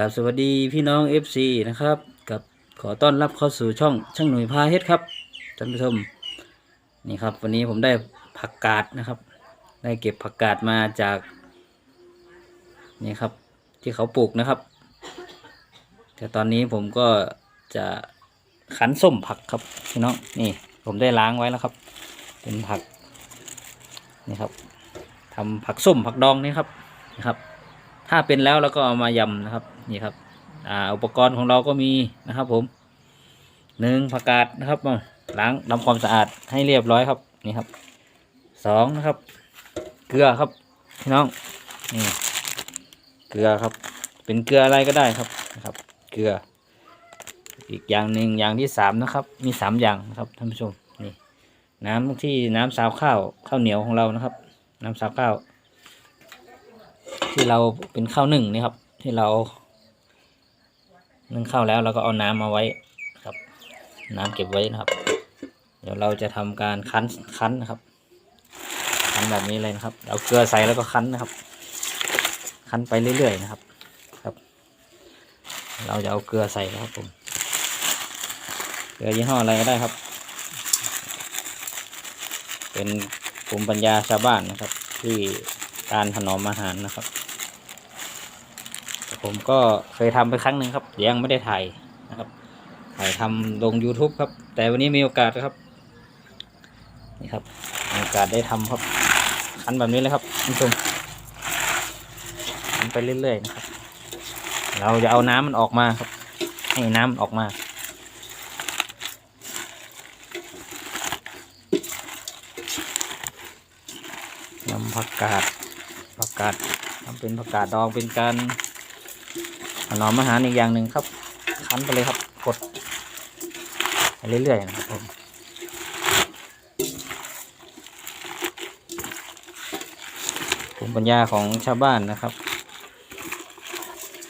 กราบสวัสดีพี่น้อง FC นะครับกับขอต้อนรับเข้าสู่ช่องช่างหนุ่ยพาเฮ็ดครับท่านผู้ชมนี่ครับ วันนี้ผมได้ผักกาดนะครับ ได้เก็บผักกาดมาจาก นี่ครับที่เขาปลูกนะครับ แต่ตอนนี้ผมก็จะขันส้มผักครับพี่น้องนี่ผมได้ล้างไว้แล้วครับ เป็นผักนี่ครับทำผักส้มผักดองนี่ครับนะครับ ถ้าเป็นแล้วเราก็เอามายำนะครับนี่ครับ อ่าอุปกรณ์ของเราก็มีนะครับ ผมหนึ่งผักกาดนะครับมาล้างทำความสะอาดให้เรียบร้อยครับนี่ครับสองนะครับ เกลือครับพี่น้องนี่เกลือครับ เป็นเกลืออะไรก็ได้ครับนะครับ เกลือ อีกอย่างหนึ่งอย่างที่สามนะครับ มีสามอย่างนะครับท่านผู้ชมนี่ น้ำที่น้ำสาวข้าวข้าวเหนียวของเรานะครับ น้ำสาวข้าว ที่เราเป็นข้าวหนึ่งนี่ครับ ที่เรานึ่งข้าวแล้วเราก็เอาน้ำมาไว้ครับ น้ำเก็บไว้นะครับ เดี๋ยวเราจะทำการคั้นคั้นนะครับคั้นแบบนี้เลยนะครับ เอาเกลือใส่แล้วก็คั้นนะครับ คั้นไปเรื่อยๆนะครับครับ เราจะเอาเกลือใส่นะครับผมเกลือยี่ห้ออะไรก็ได้ครับ เป็นภูมิปัญญาชาวบ้านนะครับ ที่การถนอมอาหารนะครับ ผมก็เคยทำไปครั้งหนึ่งครับ ยังไม่ได้ถ่ายนะครับ ถ่ายทำลง YouTube ครับ แต่วันนี้มีโอกาสครับ นี่ครับมีโอกาสได้ทำครับคันแบบนี้เลยครับท่านผู้ชมคันไปเรื่อยๆนะครับ เราจะเอาน้ำมันออกมาครับ ให้น้ำออกมานำผักกาดผักกาดทำเป็นผักกาดดองเป็นการ ถนอมอาหารอีกอย่างหนึ่งครับ คั้นไปเลยครับ กดไปเรื่อยๆนะครับผมภูมิปัญญาของชาวบ้านนะครับ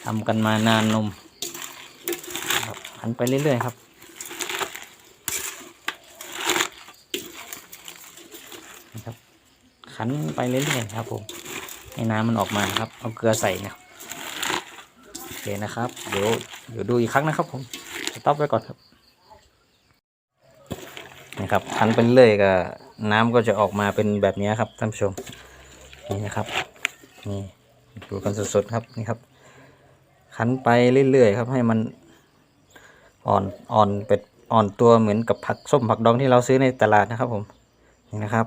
ทำกันมานานนมครับคั้นไปเรื่อยๆครับนะครับคั้นไปเรื่อยๆครับผมให้น้ำมันออกมาครับ เอาเกลือใส่นะครับ นะครับ เดี๋ยวเดี๋ยวดูอีกครั้งนะครับผมสต็อปไว้ก่อนครับนะครับคันไปเรื่อยก็น้ำก็จะออกมาเป็นแบบนี้ครับท่านผู้ชมนี่นะครับนี่ดูกันสดๆครับนี่ครับคั้นไปเรื่อยๆครับให้มันอ่อนอ่อนเป็ดอ่อนตัวเหมือนกับผักส้มผักดองที่เราซื้อในตลาดนะครับผมนี่นะครับ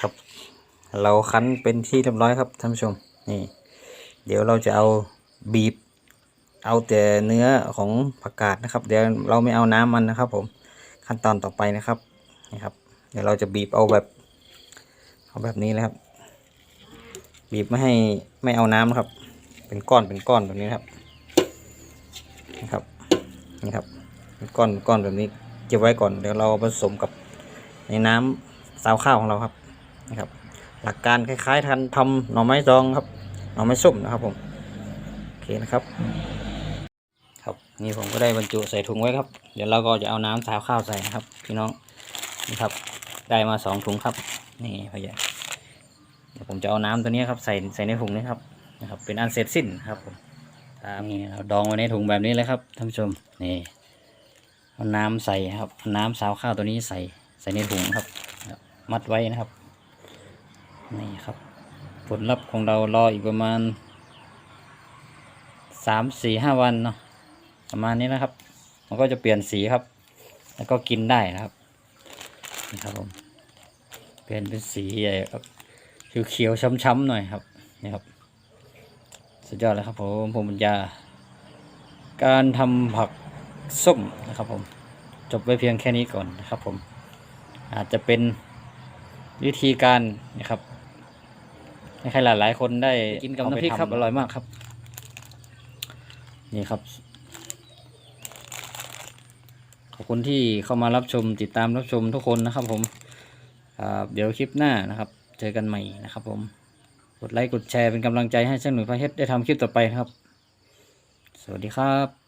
ครับ เราคั้นเป็นที่เรียบร้อยครับท่านผู้ชม นี่เดี๋ยวเราจะเอาบีบ เอาแต่เนื้อของผักกาดนะครับ เดี๋ยวเราไม่เอาน้ำมันนะครับ ผมขั้นตอนต่อไปนะครับนี่ครับ เดี๋ยวเราจะบีบเอาแบบเอาแบบนี้เลยครับ บีบไม่ให้ไม่เอาน้ำนะครับ เป็นก้อนเป็นก้อนแบบนี้นะครับนะครับนี่ครับเป็นก้อนเป็นก้อนแบบนี้เก็บไว้ก่อนเดี๋ยวเราผสมกับในน้ำซาวข้าวของเราครับนะครับ หลักการคล้ายๆทันทำหน่อไม้ดองครับ หน่อไม้ส้มนะครับผมโอเคนะครับ ครับนี่ผมก็ได้บรรจุใส่ถุงไว้ครับ เดี๋ยวเราก็จะเอาน้ำสาวข้าวใส่นะครับ พี่น้องนี่ครับ ได้มาสองถุงครับ นี่พยาเดี๋ยวผมจะเอาน้ำตัวนี้ครับใส่ใส่ในถุงนี้ครับนะครับ เป็นอันเสร็จสิ้นครับผมตามนี่เราดองไว้ในถุงแบบนี้เลยครับท่านผู้ชมนี่เอาน้ำใส่ครับน้ำสาวข้าวตัวนี้ใส่ใส่ในถุงครับ มัดไว้นะครับนี่ครับ ผลลัพธ์ของเรารออีกประมาณสามสี่ห้าวันเนาะประมาณนี้นะครับ มันก็จะเปลี่ยนสีครับ แล้วก็กินได้นะครับนี่ครับผมเปลี่ยนเป็นสีใหญ่ครับเขียวๆช้ำๆหน่อยครับนี่ครับ สุดยอดเลยครับผมผมปัญญาการทำผักส้มนะครับผมจบไว้เพียงแค่นี้ก่อนนะครับผมอาจจะเป็นวิธีการนะครับ ให้ใครหลายๆคนได้กินกับน้ำพริกครับอร่อยมากครับ นี่ครับ ขอบคุณที่เข้ามารับชมติดตามรับชมทุกคนนะครับ ผมครับเดี๋ยวคลิปหน้านะครับ เจอกันใหม่นะครับ ผมกดไลค์กดแชร์เป็นกำลังใจให้ช่างหนุ่ยพระเฮ็ดได้ทำคลิปต่อไปนะครับ สวัสดีครับ